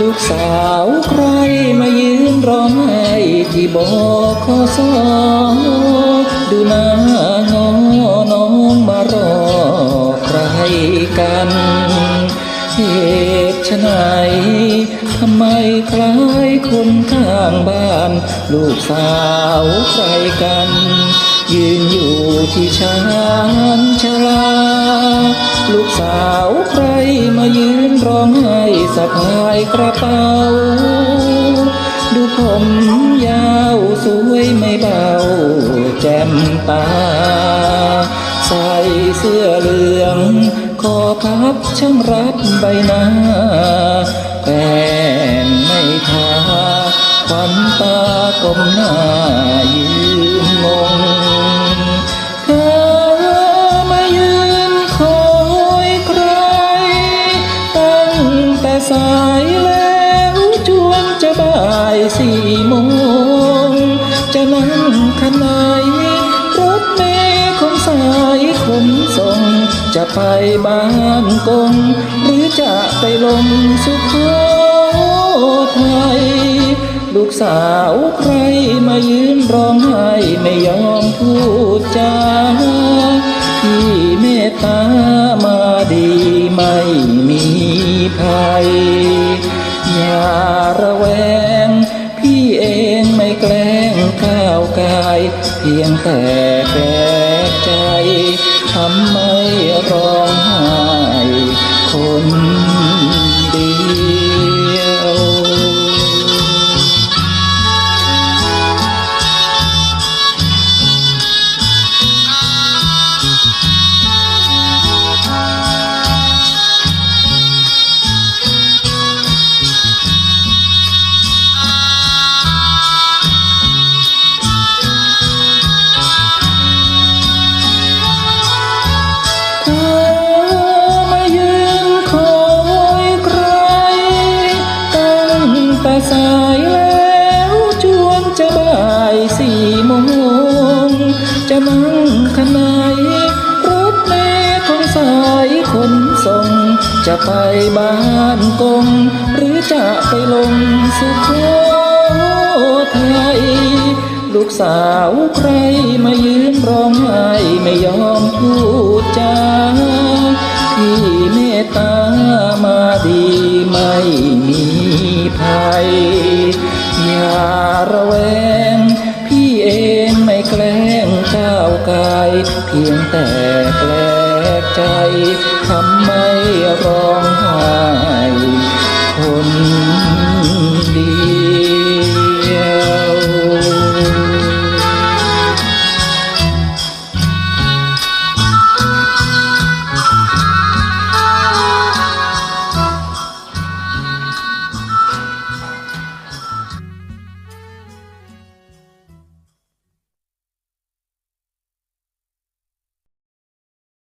ลูกสาวใครมายืนร้องไห้ ที่บอกขอสอดูหน้างอน้องมารอใครกันเหตุไฉนทำไมคล้ายคนข้างบ้าน ลูกสาวใครกัน ยืนอยู่ที่ชานชาลา ลูกสาวใครมายืนร้องไห้สะพายกระเป๋า เสื้อเหลือง คอพับช่างรับใบหน้าแป้งไม่ทาควันตากลมหน้ายืนงงเธอมายืนคอยใคร ตั้งแต่สายแล้วจวนจะบ่ายสี่โมงจะนั่งคันไจะไปบ้านกง หรือจะไปลงสุโขทัยลูกสาวใครมายืนร้องไห้ไม่ยอมพูดจาพี่เมตตามาดีไม่มีภัย อย่าระแวง พี่เองไม่แกล้งก้าวกาย เพียงแต่แปลกใจทำไม ร้องไห้คน จะนั่งคันไหนรถเมล์ของสายขนส่ง จะไปบ้านกง หรือจะไปลงสุโขทัยลูกสาวใครมายืนร้องไห้ไม่ยอมพูดจา แต่แปลกใจทำไมร้อง